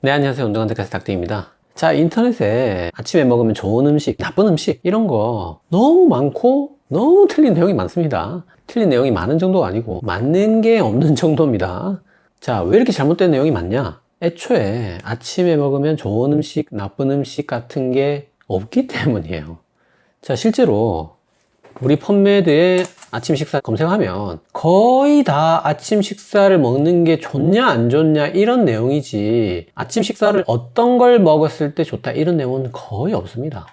네, 안녕하세요. 운동한 데카스 닥터입니다. 자, 인터넷에 아침에 먹으면 좋은 음식, 나쁜 음식, 이런 거 너무 많고 너무 틀린 내용이 많습니다. 틀린 내용이 많은 정도가 아니고 맞는 게 없는 정도입니다. 자, 왜 이렇게 잘못된 내용이 많냐? 애초에 아침에 먹으면 좋은 음식, 나쁜 음식 같은 게 없기 때문이에요. 자, 실제로 우리 펌메드에 아침 식사 검색하면 거의 다 아침 식사를 먹는 게 좋냐 안 좋냐 이런 내용이지 아침 식사를 어떤 걸 먹었을 때 좋다 이런 내용은 거의 없습니다.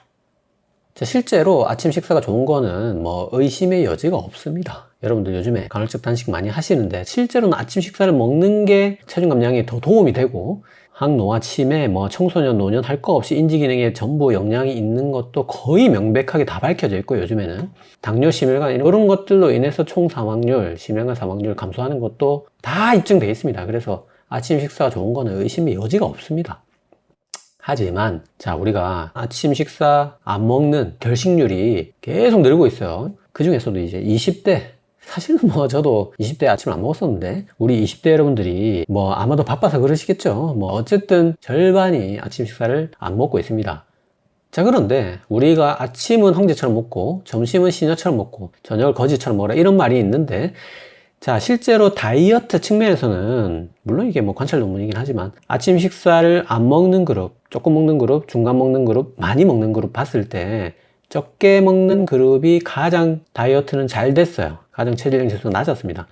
자, 실제로 아침 식사가 좋은 거는 뭐 의심의 여지가 없습니다. 여러분들 요즘에 간헐적 단식 많이 하시는데 실제로는 아침 식사를 먹는 게 체중 감량에 더 도움이 되고 항노화, 치매, 뭐 청소년, 노년 할 거 없이 인지 기능에 전부 영향이 있는 것도 거의 명백하게 다 밝혀져 있고 요즘에는 당뇨, 심혈관 이런 것들로 인해서 총 사망률, 심혈관 사망률 감소하는 것도 다 입증되어 있습니다. 그래서 아침 식사가 좋은 거는 의심의 여지가 없습니다. 하지만 자 우리가 아침 식사 안 먹는 결식률이 계속 늘고 있어요. 그 중에서도 이제 20대 사실은 뭐 저도 20대 아침을 안 먹었었는데 우리 20대 여러분들이 뭐 아마도 바빠서 그러시겠죠. 뭐 어쨌든 절반이 아침 식사를 안 먹고 있습니다. 자 그런데 우리가 아침은 황제처럼 먹고 점심은 시녀처럼 먹고 저녁을 거지처럼 먹어라 이런 말이 있는데 자 실제로 다이어트 측면에서는 물론 이게 뭐 관찰 논문이긴 하지만 아침 식사를 안 먹는 그룹 조금 먹는 그룹 중간 먹는 그룹 많이 먹는 그룹 봤을 때 적게 먹는 그룹이 가장 다이어트는 잘 됐어요. 가장 체질량 지수가 낮았습니다.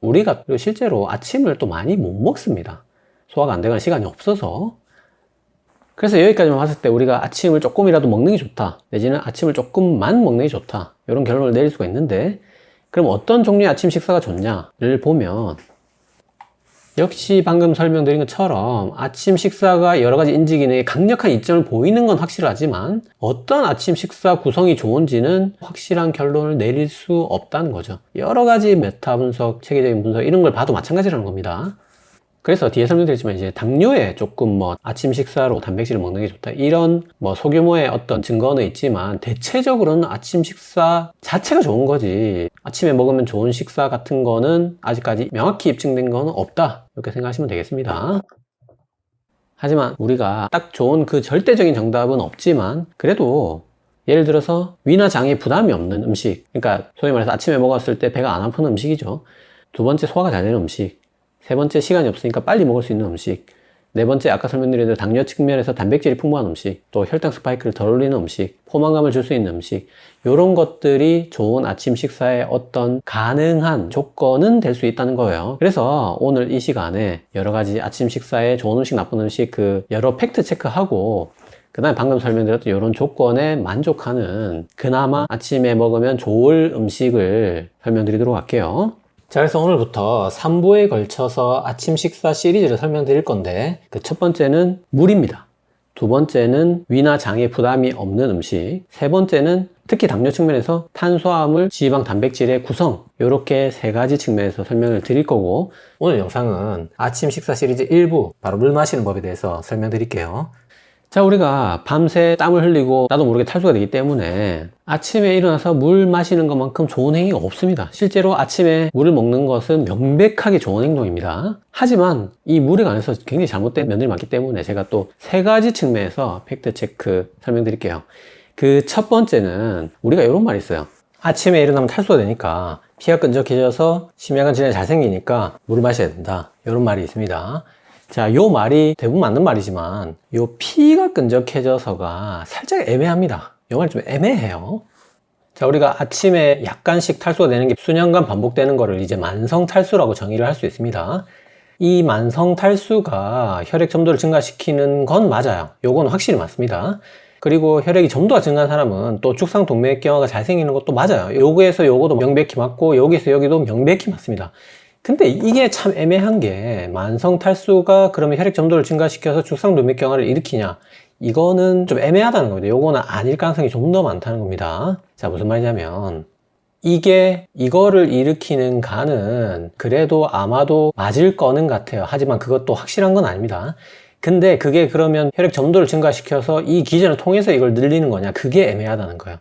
우리가 또 실제로 아침을 또 많이 못 먹습니다. 소화가 안 되거나 시간이 없어서. 그래서 여기까지만 봤을 때 우리가 아침을 조금이라도 먹는 게 좋다. 내지는 아침을 조금만 먹는 게 좋다. 이런 결론을 내릴 수가 있는데 그럼 어떤 종류의 아침 식사가 좋냐를 보면 역시 방금 설명드린 것처럼 아침 식사가 여러 가지 인지 기능에 강력한 이점을 보이는 건 확실하지만 어떤 아침 식사 구성이 좋은지는 확실한 결론을 내릴 수 없다는 거죠. 여러 가지 메타 분석, 체계적인 분석 이런 걸 봐도 마찬가지라는 겁니다. 그래서 뒤에 설명드렸지만 이제 당뇨에 조금 뭐 아침 식사로 단백질을 먹는 게 좋다. 이런 뭐 소규모의 어떤 증거는 있지만 대체적으로는 아침 식사 자체가 좋은 거지. 아침에 먹으면 좋은 식사 같은 거는 아직까지 명확히 입증된 거는 없다. 이렇게 생각하시면 되겠습니다. 하지만 우리가 딱 좋은 그 절대적인 정답은 없지만 그래도 예를 들어서 위나 장에 부담이 없는 음식. 그러니까 소위 말해서 아침에 먹었을 때 배가 안 아픈 음식이죠. 두 번째 소화가 잘 되는 음식 세 번째 시간이 없으니까 빨리 먹을 수 있는 음식 네 번째 아까 설명드린 대로 당뇨 측면에서 단백질이 풍부한 음식 또 혈당 스파이크를 덜 올리는 음식 포만감을 줄 수 있는 음식 이런 것들이 좋은 아침 식사의 어떤 가능한 조건은 될 수 있다는 거예요. 그래서 오늘 이 시간에 여러 가지 아침 식사에 좋은 음식 나쁜 음식 그 여러 팩트 체크하고 그 다음에 방금 설명드렸던 이런 조건에 만족하는 그나마 아침에 먹으면 좋을 음식을 설명드리도록 할게요 자, 그래서 오늘부터 3부에 걸쳐서 아침 식사 시리즈를 설명드릴 건데, 그 첫 번째는 물입니다. 두 번째는 위나 장에 부담이 없는 음식. 세 번째는 특히 당뇨 측면에서 탄수화물, 지방, 단백질의 구성. 이렇게 세 가지 측면에서 설명을 드릴 거고, 오늘 영상은 아침 식사 시리즈 1부, 바로 물 마시는 법에 대해서 설명드릴게요. 자, 우리가 밤새 땀을 흘리고 나도 모르게 탈수가 되기 때문에 아침에 일어나서 물 마시는 것만큼 좋은 행위가 없습니다. 실제로 아침에 물을 먹는 것은 명백하게 좋은 행동입니다. 하지만 이 물에 관해서 굉장히 잘못된 면들이 많기 때문에 제가 또 세 가지 측면에서 팩트 체크 설명드릴게요. 그 첫 번째는 우리가 이런 말이 있어요. 아침에 일어나면 탈수가 되니까 피가 끈적해져서 심혈관 질환이 잘 생기니까 물을 마셔야 된다. 이런 말이 있습니다. 자, 요 말이 대부분 맞는 말이지만, 요 피가 끈적해져서가 살짝 애매합니다. 요 말이 좀 애매해요. 자, 우리가 아침에 약간씩 탈수가 되는 게 수년간 반복되는 거를 이제 만성 탈수라고 정의를 할 수 있습니다. 이 만성 탈수가 혈액 점도를 증가시키는 건 맞아요. 요건 확실히 맞습니다. 그리고 혈액이 점도가 증가한 사람은 또 죽상 동맥경화가 잘 생기는 것도 맞아요. 요거에서 요거도 명백히 맞고 여기서 여기도 명백히 맞습니다. 근데 이게 참 애매한 게 만성 탈수가 그러면 혈액 점도를 증가시켜서 죽상 동맥경화를 일으키냐. 이거는 좀 애매하다는 겁니다. 요거는 아닐 가능성이 좀 더 많다는 겁니다. 자 무슨 말이냐면 이게 이거를 일으키는 간은 그래도 아마도 맞을 거는 같아요. 하지만 그것도 확실한 건 아닙니다. 근데 그게 그러면 혈액 점도를 증가시켜서 이 기전을 통해서 이걸 늘리는 거냐. 그게 애매하다는 거예요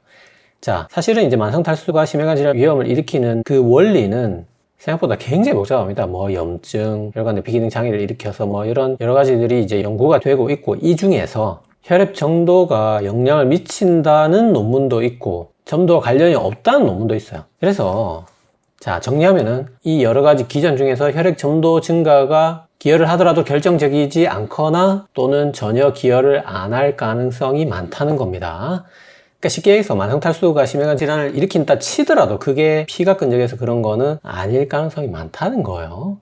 자, 사실은 이제 만성 탈수가 심혈관 질환 위험을 일으키는 그 원리는 생각보다 굉장히 복잡합니다. 뭐 염증, 혈관의 비기능 장애를 일으켜서 뭐 이런 여러 가지들이 이제 연구가 되고 있고 이 중에서 혈액 정도가 영향을 미친다는 논문도 있고 점도와 관련이 없다는 논문도 있어요. 그래서 자 정리하면은 이 여러 가지 기전 중에서 혈액 점도 증가가 기여를 하더라도 결정적이지 않거나 또는 전혀 기여를 안 할 가능성이 많다는 겁니다. 그러니까 쉽게 얘기해서 만성탈수가 심혈관 질환을 일으킨다 치더라도 그게 피가 끈적여서 그런 거는 아닐 가능성이 많다는 거예요.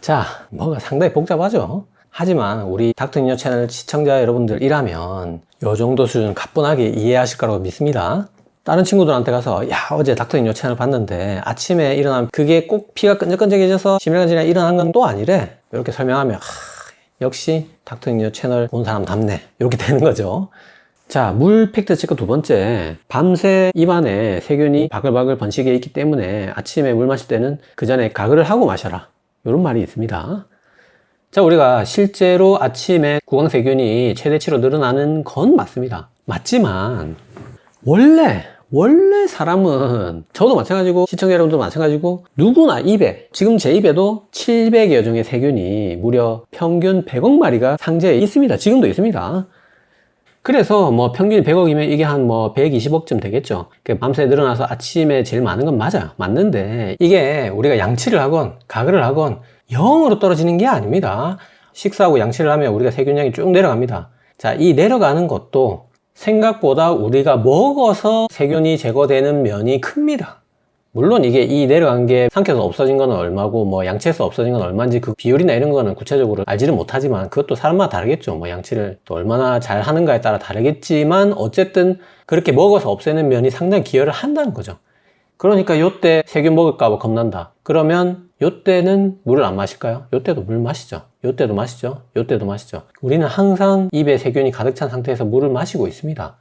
자, 뭐가 상당히 복잡하죠? 하지만 우리 닥터니어 채널 시청자 여러분들이라면 요 정도 수준 가뿐하게 이해하실 거라고 믿습니다. 다른 친구들한테 가서 야 어제 닥터니어 채널 봤는데 아침에 일어나면 그게 꼭 피가 끈적끈적해져서 심혈관 질환이 일어난 건 또 아니래 이렇게 설명하면 하, 역시 닥터니어 채널 본 사람답네 이렇게 되는 거죠 자, 물 팩트 체크 두 번째. 밤새 입안에 세균이 바글바글 번식해 있기 때문에 아침에 물 마실 때는 그 전에 가글을 하고 마셔라. 이런 말이 있습니다. 자, 우리가 실제로 아침에 구강세균이 최대치로 늘어나는 건 맞습니다. 맞지만, 원래, 원래 사람은, 저도 마찬가지고, 시청자 여러분도 마찬가지고, 누구나 입에, 지금 제 입에도 700여 종의 세균이 무려 평균 100억 마리가 상재해 있습니다. 지금도 있습니다. 그래서 뭐 평균 100억이면 이게 한 뭐 120억쯤 되겠죠. 그 밤새 늘어나서 아침에 제일 많은 건 맞아요. 맞는데 이게 우리가 양치를 하건 가글을 하건 0으로 떨어지는 게 아닙니다. 식사하고 양치를 하면 우리가 세균량이 쭉 내려갑니다. 자, 이 내려가는 것도 생각보다 우리가 먹어서 세균이 제거되는 면이 큽니다. 물론 이게 이 내려간 게 삼켜서 없어진 거는 얼마고 뭐 양치해서 없어진 건 얼마인지 그 비율이나 이런 거는 구체적으로 알지는 못하지만 그것도 사람마다 다르겠죠. 뭐 양치를 또 얼마나 잘 하는가에 따라 다르겠지만 어쨌든 그렇게 먹어서 없애는 면이 상당히 기여를 한다는 거죠. 그러니까 요때 세균 먹을까 봐 겁난다. 그러면 요때는 물을 안 마실까요? 요때도 물 마시죠. 요때도 마시죠. 요때도 마시죠. 우리는 항상 입에 세균이 가득 찬 상태에서 물을 마시고 있습니다.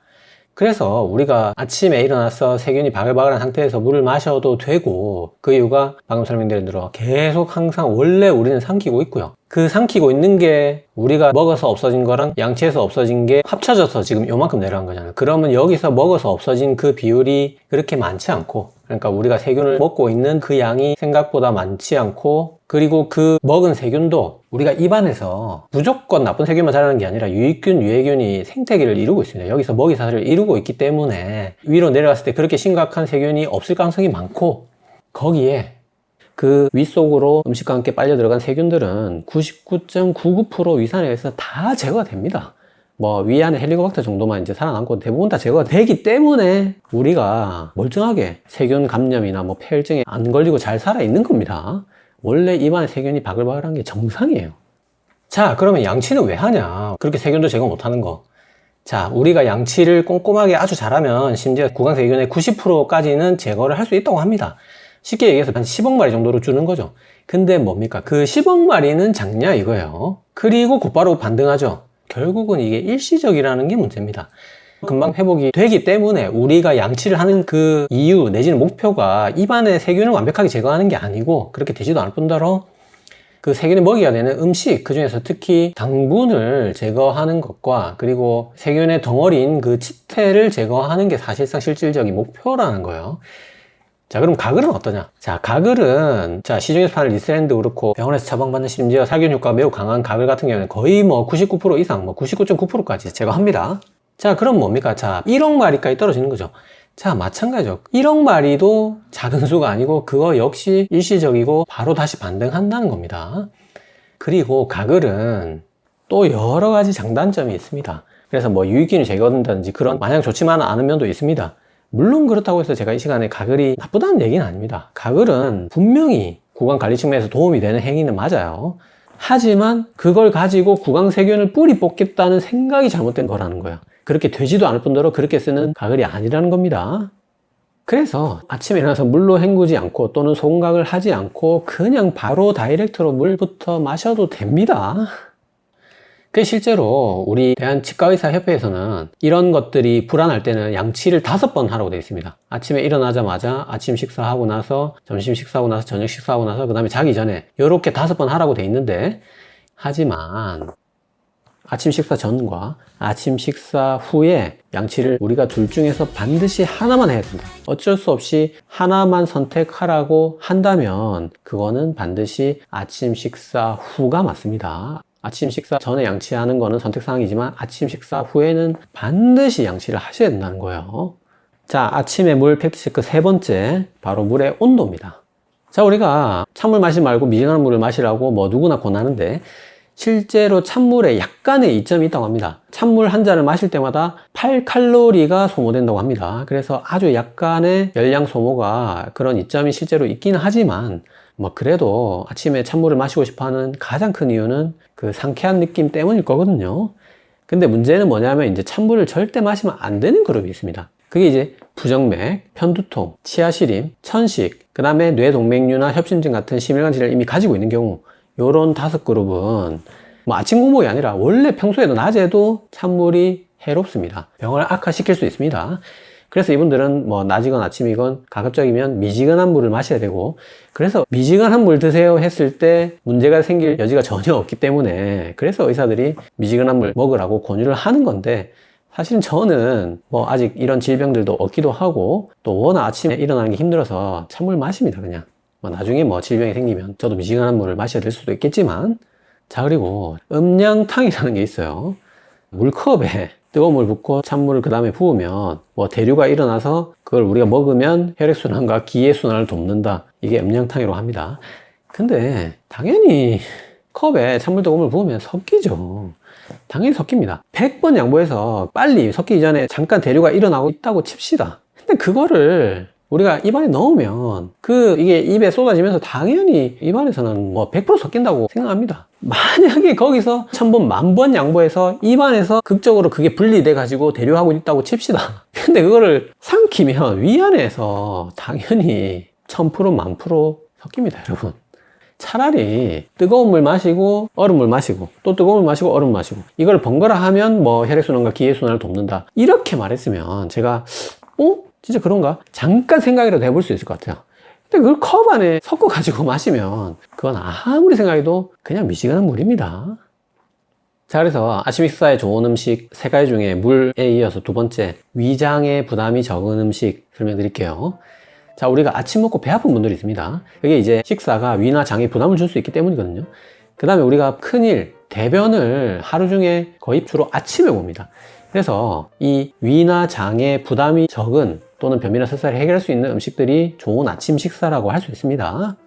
그래서 우리가 아침에 일어나서 세균이 바글바글한 상태에서 물을 마셔도 되고 그 이유가 방금 설명드린 대로 계속 항상 원래 우리는 삼키고 있고요. 그 삼키고 있는 게 우리가 먹어서 없어진 거랑 양치해서 없어진 게 합쳐져서 지금 요만큼 내려간 거잖아요. 그러면 여기서 먹어서 없어진 그 비율이 그렇게 많지 않고 그러니까 우리가 세균을 먹고 있는 그 양이 생각보다 많지 않고 그리고 그 먹은 세균도 우리가 입안에서 무조건 나쁜 세균만 자라는 게 아니라 유익균, 유해균이 생태계를 이루고 있습니다. 여기서 먹이 사슬을 이루고 있기 때문에 위로 내려갔을 때 그렇게 심각한 세균이 없을 가능성이 많고 거기에 그 윗속으로 음식과 함께 빨려 들어간 세균들은 99.99% 위산에 의해서 다 제거가 됩니다. 뭐 위안에 헬리코박터 정도만 이제 살아남고 대부분 다 제거가 되기 때문에 우리가 멀쩡하게 세균 감염이나 뭐 폐혈증에 안 걸리고 잘 살아 있는 겁니다. 원래 입안에 세균이 바글바글한 게 정상이에요. 자, 그러면 양치는 왜 하냐? 그렇게 세균도 제거 못 하는 거. 자, 우리가 양치를 꼼꼼하게 아주 잘하면 심지어 구강세균의 90%까지는 제거를 할 수 있다고 합니다. 쉽게 얘기해서 한 10억 마리 정도로 주는 거죠. 근데 뭡니까? 그 10억 마리는 작냐 이거예요. 그리고 곧바로 반등하죠. 결국은 이게 일시적이라는 게 문제입니다. 금방 회복이 되기 때문에 우리가 양치를 하는 그 이유 내지는 목표가 입안의 세균을 완벽하게 제거하는 게 아니고 그렇게 되지도 않을 뿐더러 그 세균이 먹이가 되는 음식 그 중에서 특히 당분을 제거하는 것과 그리고 세균의 덩어리인 그 치태를 제거하는 게 사실상 실질적인 목표라는 거예요. 자 그럼 가글은 어떠냐 자 가글은 자 시중에서 파는 리스랜드 그렇고 병원에서 처방받는 심지어 살균 효과가 매우 강한 가글 같은 경우는 거의 뭐 99% 이상 뭐 99.9%까지 제거합니다 자 그럼 뭡니까 자 1억 마리까지 떨어지는 거죠 자 마찬가지죠 1억 마리도 작은 수가 아니고 그거 역시 일시적이고 바로 다시 반등한다는 겁니다 그리고 가글은 또 여러 가지 장단점이 있습니다 그래서 뭐 유익균이 제거된다든지 그런 마냥 좋지만은 않은 면도 있습니다 물론 그렇다고 해서 제가 이 시간에 가글이 나쁘다는 얘기는 아닙니다. 가글은 분명히 구강 관리 측면에서 도움이 되는 행위는 맞아요. 하지만 그걸 가지고 구강 세균을 뿌리 뽑겠다는 생각이 잘못된 거라는 거예요. 그렇게 되지도 않을 뿐더러 그렇게 쓰는 가글이 아니라는 겁니다. 그래서 아침에 일어나서 물로 헹구지 않고 또는 소금각을 하지 않고 그냥 바로 다이렉트로 물부터 마셔도 됩니다. 그 실제로 우리 대한치과의사협회에서는 이런 것들이 불안할 때는 양치를 다섯 번 하라고 되어 있습니다. 아침에 일어나자마자 아침 식사하고 나서 점심 식사하고 나서 저녁 식사하고 나서 그 다음에 자기 전에 이렇게 다섯 번 하라고 되어 있는데 하지만 아침 식사 전과 아침 식사 후에 양치를 우리가 둘 중에서 반드시 하나만 해야 된다. 어쩔 수 없이 하나만 선택하라고 한다면 그거는 반드시 아침 식사 후가 맞습니다. 아침 식사 전에 양치하는 거는 선택사항이지만 아침 식사 후에는 반드시 양치를 하셔야 된다는 거예요. 자, 아침에 물 팩트체크 세 번째, 바로 물의 온도입니다. 자, 우리가 찬물 마시지 말고 미지근한 물을 마시라고 뭐 누구나 권하는데 실제로 찬물에 약간의 이점이 있다고 합니다. 찬물 한 잔을 마실 때마다 8칼로리가 소모된다고 합니다. 그래서 아주 약간의 열량 소모가 그런 이점이 실제로 있기는 하지만 뭐 그래도 아침에 찬물을 마시고 싶어 하는 가장 큰 이유는 그 상쾌한 느낌 때문일 거거든요. 근데 문제는 뭐냐면 이제 찬물을 절대 마시면 안 되는 그룹이 있습니다. 그게 이제 부정맥, 편두통, 치아시림, 천식, 그 다음에 뇌동맥류나 협심증 같은 심혈관 질환을 이미 가지고 있는 경우 요런 다섯 그룹은 뭐 아침 공복이 아니라 원래 평소에도 낮에도 찬물이 해롭습니다. 병을 악화시킬 수 있습니다. 그래서 이분들은 뭐 낮이건 아침이건 가급적이면 미지근한 물을 마셔야 되고 그래서 미지근한 물 드세요 했을 때 문제가 생길 여지가 전혀 없기 때문에 그래서 의사들이 미지근한 물 먹으라고 권유를 하는 건데 사실은 저는 뭐 아직 이런 질병들도 없기도 하고 또 워낙 아침에 일어나는 게 힘들어서 찬물 마십니다 그냥 뭐 나중에 뭐 질병이 생기면 저도 미지근한 물을 마셔야 될 수도 있겠지만 자 그리고 음량탕이라는 게 있어요. 물컵에 뜨거운 물 붓고 찬물을 그 다음에 부으면 뭐 대류가 일어나서 그걸 우리가 먹으면 혈액순환과 기회순환을 돕는다. 이게 음량탕이라고 합니다. 근데 당연히 컵에 찬물 뜨거운 물 부으면 섞이죠. 당연히 섞입니다. 100번 양보해서 빨리 섞이기 전에 잠깐 대류가 일어나고 있다고 칩시다. 근데 그거를 우리가 입안에 넣으면 그 이게 입에 쏟아지면서 당연히 입안에서는 뭐 100% 섞인다고 생각합니다. 만약에 거기서 천 번, 만번 양보해서 입안에서 극적으로 그게 분리돼 가지고 대류하고 있다고 칩시다. 근데 그거를 삼키면 위안에서 당연히 천 프로, 만 프로 섞입니다, 여러분. 차라리 뜨거운 물 마시고 얼음 물 마시고 또 뜨거운 물 마시고 얼음 마시고 이걸 번갈아 하면 뭐 혈액순환과 기회순환을 돕는다 이렇게 말했으면 제가 어? 진짜 그런가? 잠깐 생각이라도 해볼 수 있을 것 같아요. 근데 그걸 컵 안에 섞어가지고 마시면 그건 아무리 생각해도 그냥 미지근한 물입니다. 자, 그래서 식사에 좋은 음식 세 가지 중에 물에 이어서 두 번째, 위장에 부담이 적은 음식 설명드릴게요. 자, 우리가 아침 먹고 배 아픈 분들이 있습니다. 그게 이제 식사가 위나 장에 부담을 줄 수 있기 때문이거든요. 그 다음에 우리가 큰일, 대변을 하루 중에 거의 주로 아침에 봅니다. 그래서 이 위나 장에 부담이 적은 또는 변비나 설사를 해결할 수 있는 음식들이 좋은 아침 식사라고 할 수 있습니다.